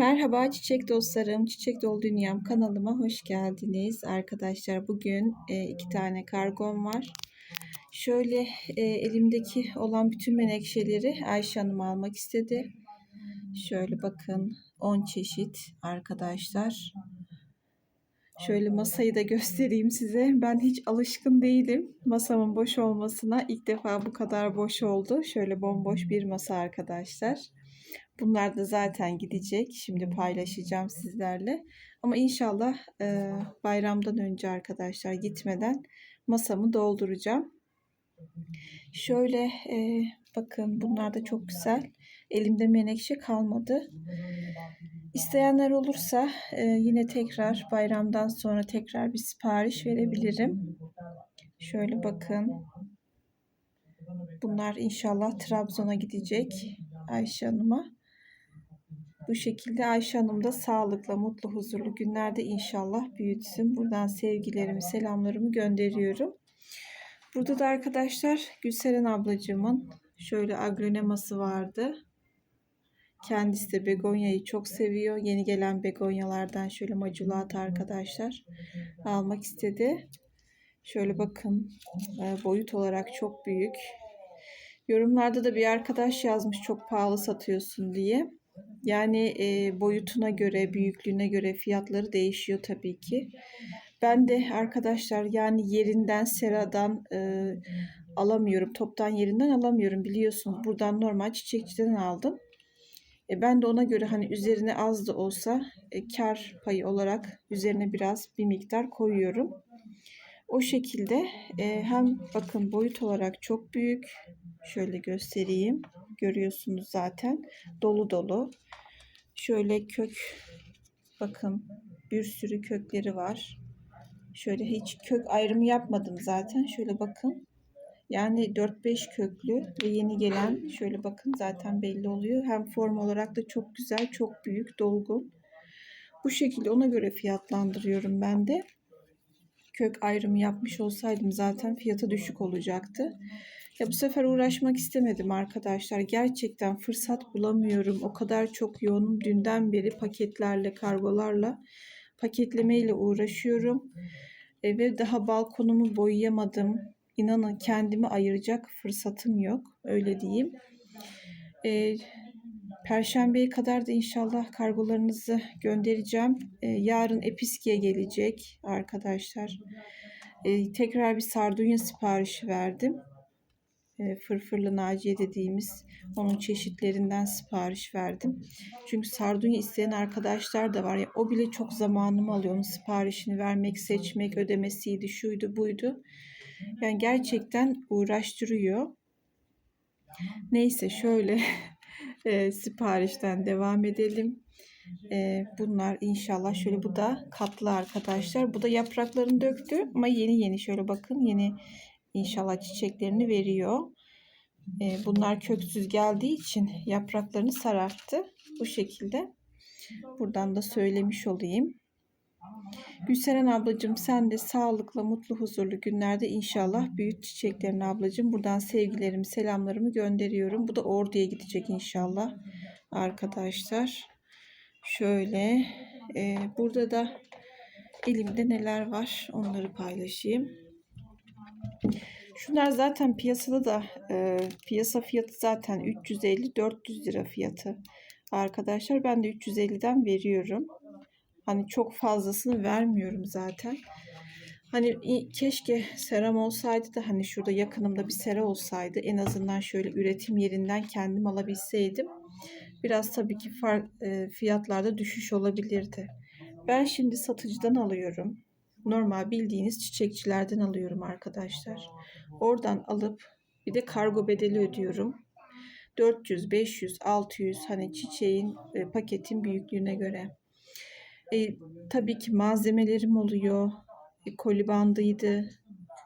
Merhaba çiçek dostlarım, Çiçek Dolu Dünyam kanalıma hoş geldiniz. Arkadaşlar bugün e, iki tane kargom var. Şöyle e, elimdeki olan bütün menekşeleri Ayşe Hanım almak istedi. Şöyle bakın 10 çeşit arkadaşlar. Şöyle masayı da göstereyim size. Ben hiç alışkın değilim masamın boş olmasına. İlk defa bu kadar boş oldu. Şöyle bomboş bir masa arkadaşlar. Bunlar da zaten gidecek. Şimdi paylaşacağım sizlerle. Ama inşallah e, bayramdan önce arkadaşlar gitmeden masamı dolduracağım. Şöyle e, bakın bunlar da çok güzel. Elimde menekşe kalmadı. İsteyenler olursa e, yine tekrar bayramdan sonra tekrar bir sipariş verebilirim. Şöyle bakın. Bunlar inşallah Trabzon'a gidecek Ayşe Hanım'a. Bu şekilde Ayşe Hanım da sağlıkla, mutlu, huzurlu günlerde inşallah büyütsün. Buradan sevgilerimi, selamlarımı gönderiyorum. Burada da arkadaşlar Gülseren ablacığımın şöyle agroneması vardı. Kendisi de begonyayı çok seviyor. Yeni gelen begonyalardan şöyle maculat arkadaşlar almak istedi. Şöyle bakın e, boyut olarak çok büyük. Yorumlarda da bir arkadaş yazmış çok pahalı satıyorsun diye. Yani e, boyutuna göre, büyüklüğüne göre fiyatları değişiyor tabii ki. Ben de arkadaşlar yani yerinden, seradan e, alamıyorum. Toptan yerinden alamıyorum biliyorsunuz. Buradan normal çiçekçiden aldım. E, ben de ona göre hani üzerine az da olsa e, kar payı olarak üzerine biraz bir miktar koyuyorum. O şekilde e, hem bakın boyut olarak çok büyük. Şöyle göstereyim. Görüyorsunuz zaten. Dolu dolu. Şöyle kök bakın bir sürü kökleri var. Şöyle hiç kök ayrımı yapmadım zaten. Şöyle bakın. Yani 4-5 köklü ve yeni gelen şöyle bakın zaten belli oluyor. Hem form olarak da çok güzel, çok büyük, dolgun. Bu şekilde ona göre fiyatlandırıyorum ben de. Kök ayrımı yapmış olsaydım zaten fiyatı düşük olacaktı. Ya bu sefer uğraşmak istemedim arkadaşlar. Gerçekten fırsat bulamıyorum. O kadar çok yoğunum. Dünden beri paketlerle, kargolarla, paketlemeyle uğraşıyorum. E, ve daha balkonumu boyayamadım. İnanın kendimi ayıracak fırsatım yok. Öyle diyeyim. E, Perşembeye kadar da inşallah kargolarınızı göndereceğim. E, yarın Episki'ye gelecek arkadaşlar. E, tekrar bir sardunya siparişi verdim fırfırlı naciye dediğimiz onun çeşitlerinden sipariş verdim. Çünkü sardunya isteyen arkadaşlar da var. Ya, o bile çok zamanımı alıyor. Onun siparişini vermek, seçmek, ödemesiydi, şuydu, buydu. Yani gerçekten uğraştırıyor. Neyse şöyle e, siparişten devam edelim. E, bunlar inşallah şöyle bu da katlı arkadaşlar. Bu da yapraklarını döktü ama yeni yeni şöyle bakın yeni İnşallah çiçeklerini veriyor. Ee, bunlar köksüz geldiği için yapraklarını sararttı. Bu şekilde. Buradan da söylemiş olayım. Gülseren ablacığım sen de sağlıklı, mutlu, huzurlu günlerde inşallah büyüt çiçeklerini ablacığım. Buradan sevgilerimi, selamlarımı gönderiyorum. Bu da orduya gidecek inşallah arkadaşlar. Şöyle e, burada da elimde neler var onları paylaşayım. Şunlar zaten piyasada da e, piyasa fiyatı zaten 350-400 lira fiyatı. Arkadaşlar ben de 350'den veriyorum. Hani çok fazlasını vermiyorum zaten. Hani keşke seram olsaydı da hani şurada yakınımda bir sera olsaydı en azından şöyle üretim yerinden kendim alabilseydim. Biraz tabii ki e, fiyatlarda düşüş olabilirdi. Ben şimdi satıcıdan alıyorum normal bildiğiniz çiçekçilerden alıyorum arkadaşlar. Oradan alıp bir de kargo bedeli ödüyorum. 400, 500, 600 hani çiçeğin e, paketin büyüklüğüne göre. E, tabii ki malzemelerim oluyor. E, koli bandıydı.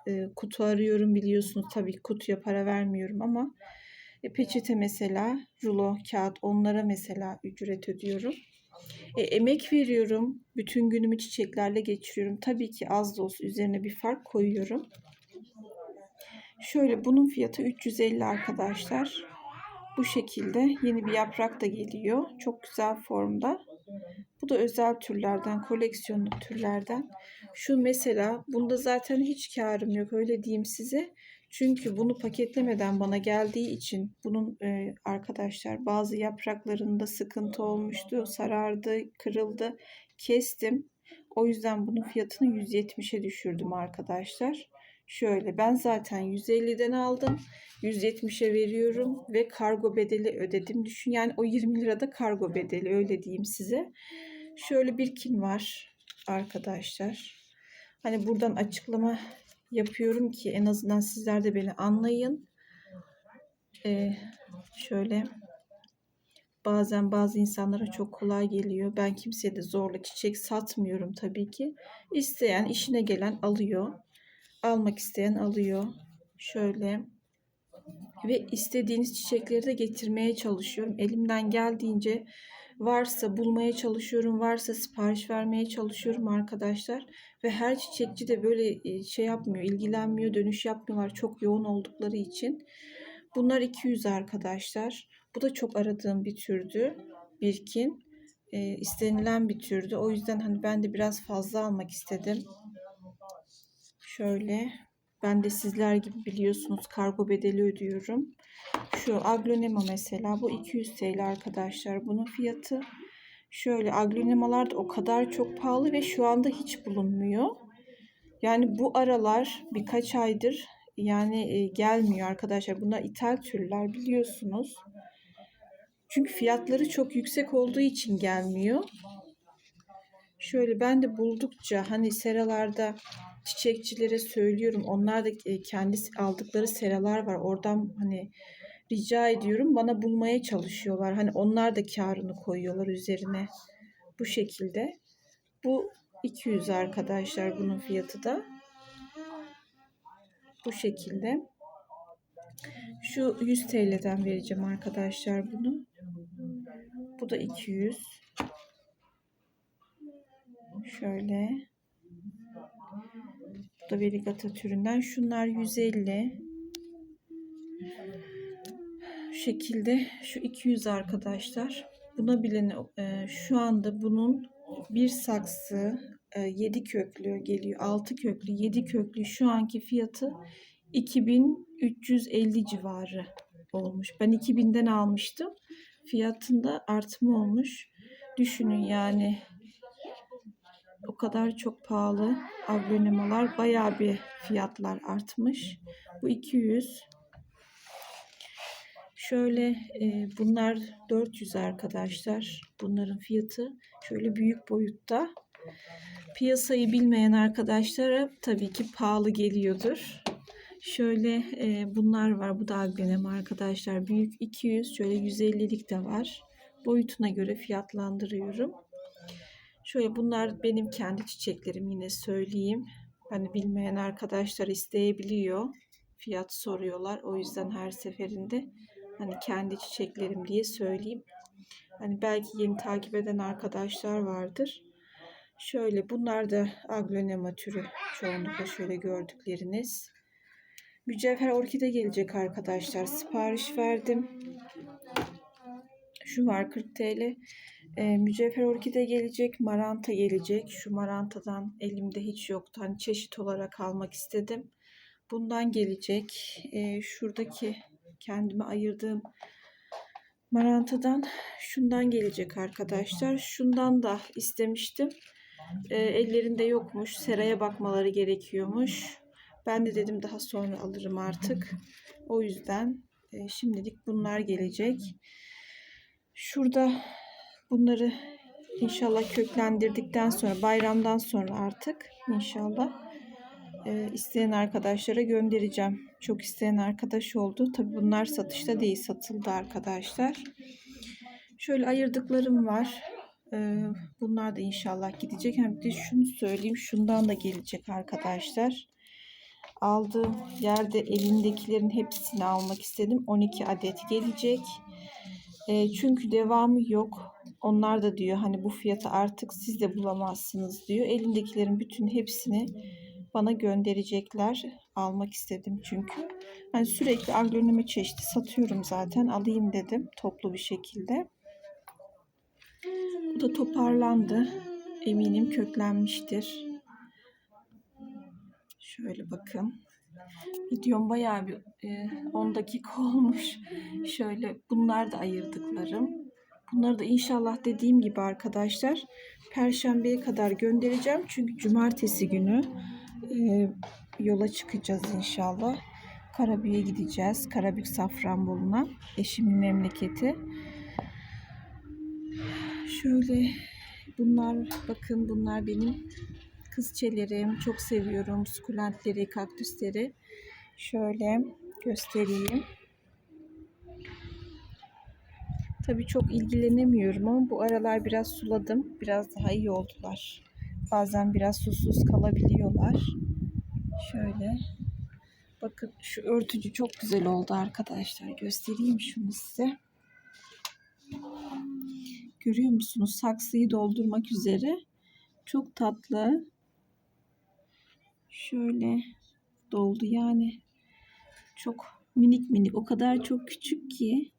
E, kutu arıyorum biliyorsunuz. Tabii kutuya para vermiyorum ama e, peçete mesela, rulo, kağıt onlara mesela ücret ödüyorum. E, emek veriyorum. Bütün günümü çiçeklerle geçiriyorum. Tabii ki az da olsa üzerine bir fark koyuyorum. Şöyle bunun fiyatı 350 arkadaşlar. Bu şekilde yeni bir yaprak da geliyor. Çok güzel formda. Bu da özel türlerden, koleksiyonluk türlerden. Şu mesela bunda zaten hiç karım yok öyle diyeyim size. Çünkü bunu paketlemeden bana geldiği için bunun e, arkadaşlar bazı yapraklarında sıkıntı olmuştu, sarardı, kırıldı. Kestim. O yüzden bunun fiyatını 170'e düşürdüm arkadaşlar. Şöyle ben zaten 150'den aldım. 170'e veriyorum ve kargo bedeli ödedim. Düşün yani o 20 lirada kargo bedeli öyle diyeyim size. Şöyle bir kin var arkadaşlar. Hani buradan açıklama yapıyorum ki en azından sizler de beni anlayın. Ee, şöyle bazen bazı insanlara çok kolay geliyor. Ben kimseye de zorla çiçek satmıyorum tabii ki. İsteyen işine gelen alıyor. Almak isteyen alıyor. Şöyle ve istediğiniz çiçekleri de getirmeye çalışıyorum. Elimden geldiğince varsa bulmaya çalışıyorum, varsa sipariş vermeye çalışıyorum arkadaşlar. Ve her çiçekçi de böyle şey yapmıyor, ilgilenmiyor, dönüş yapmıyorlar çok yoğun oldukları için. Bunlar 200 arkadaşlar. Bu da çok aradığım bir türdü. Birkin. E, istenilen bir türdü. O yüzden hani ben de biraz fazla almak istedim. Şöyle. Ben de sizler gibi biliyorsunuz kargo bedeli ödüyorum. Şu aglonema mesela bu 200 TL arkadaşlar bunun fiyatı. Şöyle aglonemalar da o kadar çok pahalı ve şu anda hiç bulunmuyor. Yani bu aralar birkaç aydır yani e, gelmiyor arkadaşlar. Bunlar ithal türler biliyorsunuz. Çünkü fiyatları çok yüksek olduğu için gelmiyor. Şöyle ben de buldukça hani seralarda çiçekçilere söylüyorum. Onlar da e, kendisi aldıkları seralar var. Oradan hani rica ediyorum bana bulmaya çalışıyorlar. Hani onlar da karını koyuyorlar üzerine. Bu şekilde. Bu 200 arkadaşlar bunun fiyatı da. Bu şekilde. Şu 100 TL'den vereceğim arkadaşlar bunu. Bu da 200. Şöyle. Bu da verigata türünden. Şunlar 150. Şu şekilde şu 200 arkadaşlar. Buna bile e, şu anda bunun bir saksı e, 7 köklü geliyor. 6 köklü, 7 köklü şu anki fiyatı 2350 civarı olmuş. Ben 2000'den almıştım. Fiyatında artma olmuş. Düşünün yani o kadar çok pahalı aglonemalar bayağı bir fiyatlar artmış. Bu 200. Şöyle e, bunlar 400 arkadaşlar. Bunların fiyatı şöyle büyük boyutta. Piyasayı bilmeyen arkadaşlara tabii ki pahalı geliyordur. Şöyle e, bunlar var. Bu da aglonema arkadaşlar. Büyük 200. Şöyle 150'lik de var. Boyutuna göre fiyatlandırıyorum. Şöyle bunlar benim kendi çiçeklerim yine söyleyeyim. Hani bilmeyen arkadaşlar isteyebiliyor. Fiyat soruyorlar. O yüzden her seferinde hani kendi çiçeklerim diye söyleyeyim. Hani belki yeni takip eden arkadaşlar vardır. Şöyle bunlar da aglonema türü çoğunlukla şöyle gördükleriniz. Mücevher orkide gelecek arkadaşlar. Sipariş verdim. Şu var 40 TL. E, mücevher orkide gelecek. Maranta gelecek. Şu marantadan elimde hiç yoktu. Hani çeşit olarak almak istedim. Bundan gelecek. E, şuradaki kendime ayırdığım marantadan şundan gelecek arkadaşlar. Şundan da istemiştim. E, ellerinde yokmuş. Seraya bakmaları gerekiyormuş. Ben de dedim daha sonra alırım artık. O yüzden e, şimdilik bunlar gelecek. Şurada bunları inşallah köklendirdikten sonra bayramdan sonra artık inşallah e, isteyen arkadaşlara göndereceğim. Çok isteyen arkadaş oldu. Tabi bunlar satışta değil satıldı arkadaşlar. Şöyle ayırdıklarım var. E, bunlar da inşallah gidecek. Hem de şunu söyleyeyim. Şundan da gelecek arkadaşlar aldığım yerde elindekilerin hepsini almak istedim. 12 adet gelecek. E, çünkü devamı yok. Onlar da diyor hani bu fiyatı artık siz de bulamazsınız diyor. Elindekilerin bütün hepsini bana gönderecekler. Almak istedim çünkü. Hani sürekli agronomi çeşidi satıyorum zaten. Alayım dedim toplu bir şekilde. Bu da toparlandı. Eminim köklenmiştir. Şöyle bakın. Videom bayağı bir e, 10 dakika olmuş. Şöyle bunlar da ayırdıklarım. Bunları da inşallah dediğim gibi arkadaşlar Perşembeye kadar göndereceğim. Çünkü cumartesi günü e, yola çıkacağız inşallah. Karabük'e gideceğiz. Karabük Safranbolu'na. Eşimin memleketi. Şöyle bunlar bakın bunlar benim kızçelerim. Çok seviyorum sukulentleri, kaktüsleri. Şöyle göstereyim. Tabii çok ilgilenemiyorum ama bu aralar biraz suladım. Biraz daha iyi oldular. Bazen biraz susuz kalabiliyorlar. Şöyle. Bakın şu örtücü çok güzel oldu arkadaşlar. Göstereyim şunu size. Görüyor musunuz? Saksıyı doldurmak üzere. Çok tatlı. Şöyle doldu yani. Çok minik minik. O kadar çok küçük ki.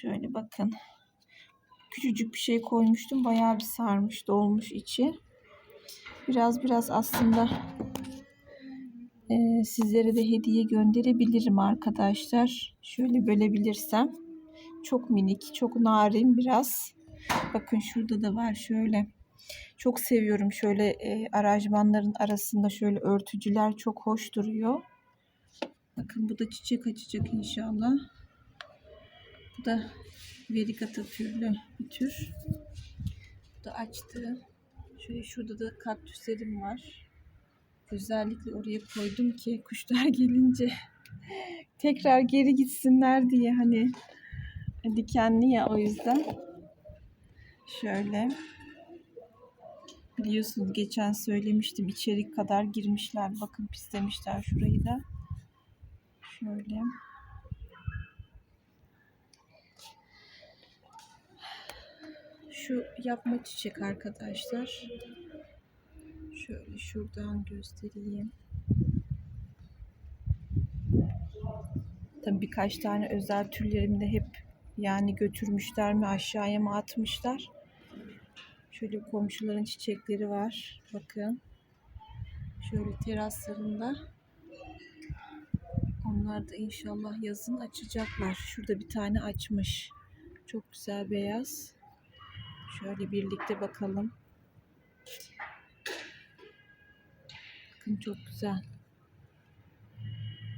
Şöyle bakın. Küçücük bir şey koymuştum. Bayağı bir sarmış, dolmuş içi. Biraz biraz aslında e, sizlere de hediye gönderebilirim arkadaşlar. Şöyle bölebilirsem. Çok minik, çok narin biraz. Bakın şurada da var şöyle. Çok seviyorum şöyle e, aranjmanların arasında şöyle örtücüler çok hoş duruyor. Bakın bu da çiçek açacak inşallah. Bu da verigata türlü bir tür. Bu da açtı. Şöyle şurada da kaktüslerim var. Özellikle oraya koydum ki kuşlar gelince tekrar geri gitsinler diye hani dikenli ya o yüzden. Şöyle. Biliyorsunuz geçen söylemiştim içerik kadar girmişler. Bakın pislemişler şurayı da. Şöyle. Şu yapma çiçek arkadaşlar. Şöyle şuradan göstereyim. Tabii birkaç tane özel türlerimi de hep yani götürmüşler mi aşağıya mı atmışlar. Şöyle komşuların çiçekleri var. Bakın. Şöyle teraslarında. Onlar da inşallah yazın açacaklar. Şurada bir tane açmış. Çok güzel beyaz. Şöyle birlikte bakalım. Bakın çok güzel.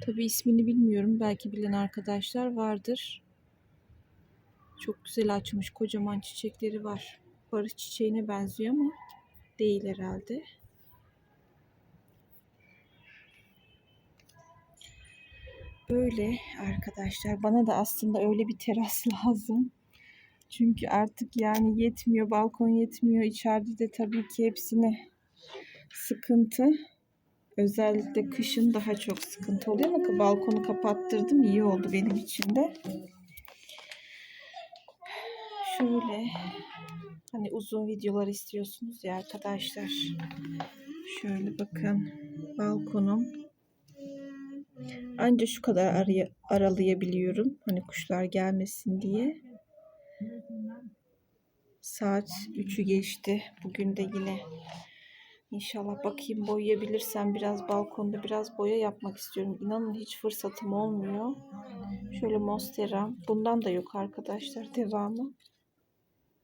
Tabi ismini bilmiyorum. Belki bilen arkadaşlar vardır. Çok güzel açmış. Kocaman çiçekleri var. Barış çiçeğine benziyor ama değil herhalde. Böyle arkadaşlar. Bana da aslında öyle bir teras lazım. Çünkü artık yani yetmiyor. Balkon yetmiyor. İçeride de tabii ki hepsine sıkıntı. Özellikle kışın daha çok sıkıntı oluyor ama balkonu kapattırdım. iyi oldu benim için de. Şöyle hani uzun videolar istiyorsunuz ya arkadaşlar. Şöyle bakın balkonum. Anca şu kadar araya, aralayabiliyorum. Hani kuşlar gelmesin diye. Saat 3'ü geçti. Bugün de yine inşallah bakayım boyayabilirsem biraz balkonda biraz boya yapmak istiyorum. İnanın hiç fırsatım olmuyor. Şöyle monstera. Bundan da yok arkadaşlar devamı.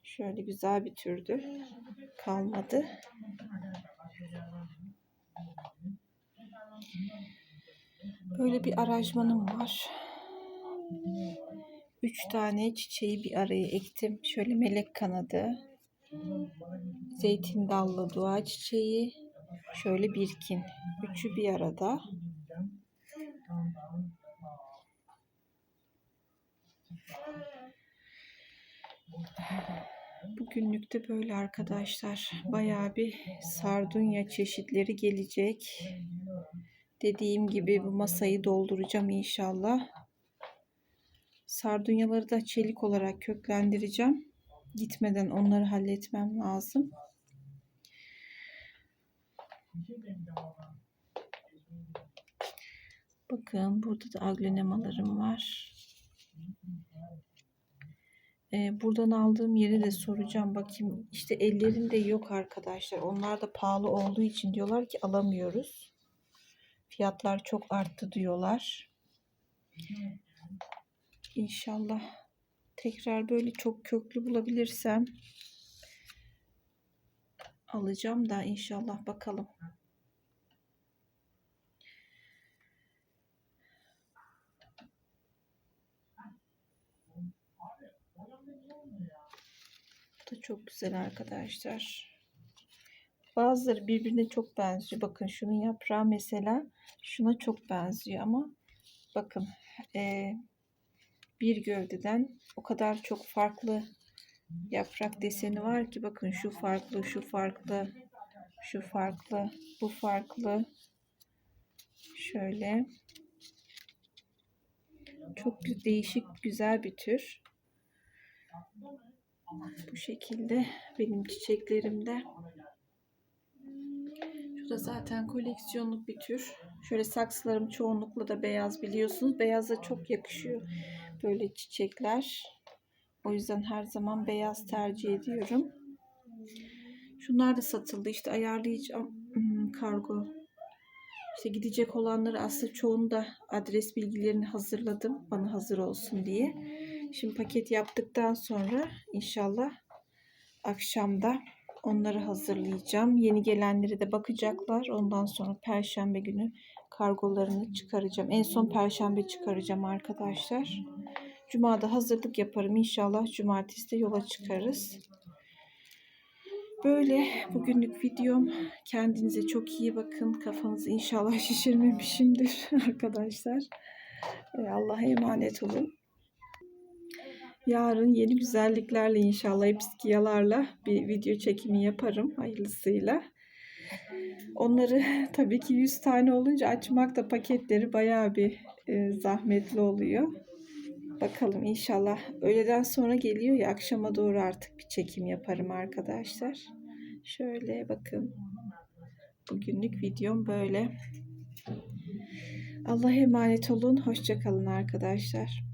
Şöyle güzel bir türdü. Kalmadı. Böyle bir aranjmanım var. Üç tane çiçeği bir araya ektim. Şöyle melek kanadı, zeytin dallı dua çiçeği, şöyle birkin. Üçü bir arada. Bugünlük de böyle arkadaşlar. Bayağı bir sardunya çeşitleri gelecek. Dediğim gibi bu masayı dolduracağım inşallah. Sardunyaları da çelik olarak köklendireceğim. Gitmeden onları halletmem lazım. Bakın burada da aglonemalarım var. Ee, buradan aldığım yeri de soracağım. Bakayım işte ellerinde yok arkadaşlar. Onlar da pahalı olduğu için diyorlar ki alamıyoruz. Fiyatlar çok arttı diyorlar. İnşallah tekrar böyle çok köklü bulabilirsem alacağım da inşallah bakalım. Bu da çok güzel arkadaşlar. Bazıları birbirine çok benziyor. Bakın şunun yaprağı mesela şuna çok benziyor ama bakın e, bir gövdeden o kadar çok farklı yaprak deseni var ki bakın şu farklı, şu farklı, şu farklı, bu farklı. Şöyle. Çok değişik, güzel bir tür. Bu şekilde benim çiçeklerimde. Şu da zaten koleksiyonluk bir tür. Şöyle saksılarım çoğunlukla da beyaz biliyorsunuz. Beyaza çok yakışıyor böyle çiçekler. O yüzden her zaman beyaz tercih ediyorum. Şunlar da satıldı. İşte ayarlayacağım hmm, kargo. İşte gidecek olanları aslında çoğunu adres bilgilerini hazırladım. Bana hazır olsun diye. Şimdi paket yaptıktan sonra inşallah akşamda onları hazırlayacağım. Yeni gelenleri de bakacaklar. Ondan sonra perşembe günü kargolarını çıkaracağım. En son perşembe çıkaracağım arkadaşlar. Cuma'da hazırlık yaparım. İnşallah cumartesi de yola çıkarız. Böyle bugünlük videom. Kendinize çok iyi bakın. Kafanızı inşallah şişirmemişimdir arkadaşlar. Ee, Allah'a emanet olun. Yarın yeni güzelliklerle inşallah episkiyalarla bir video çekimi yaparım hayırlısıyla. Onları tabii ki 100 tane olunca açmak da paketleri bayağı bir e, zahmetli oluyor. Bakalım inşallah öğleden sonra geliyor ya akşama doğru artık bir çekim yaparım arkadaşlar. Şöyle bakın. Bugünlük videom böyle. Allah'a emanet olun. Hoşçakalın arkadaşlar.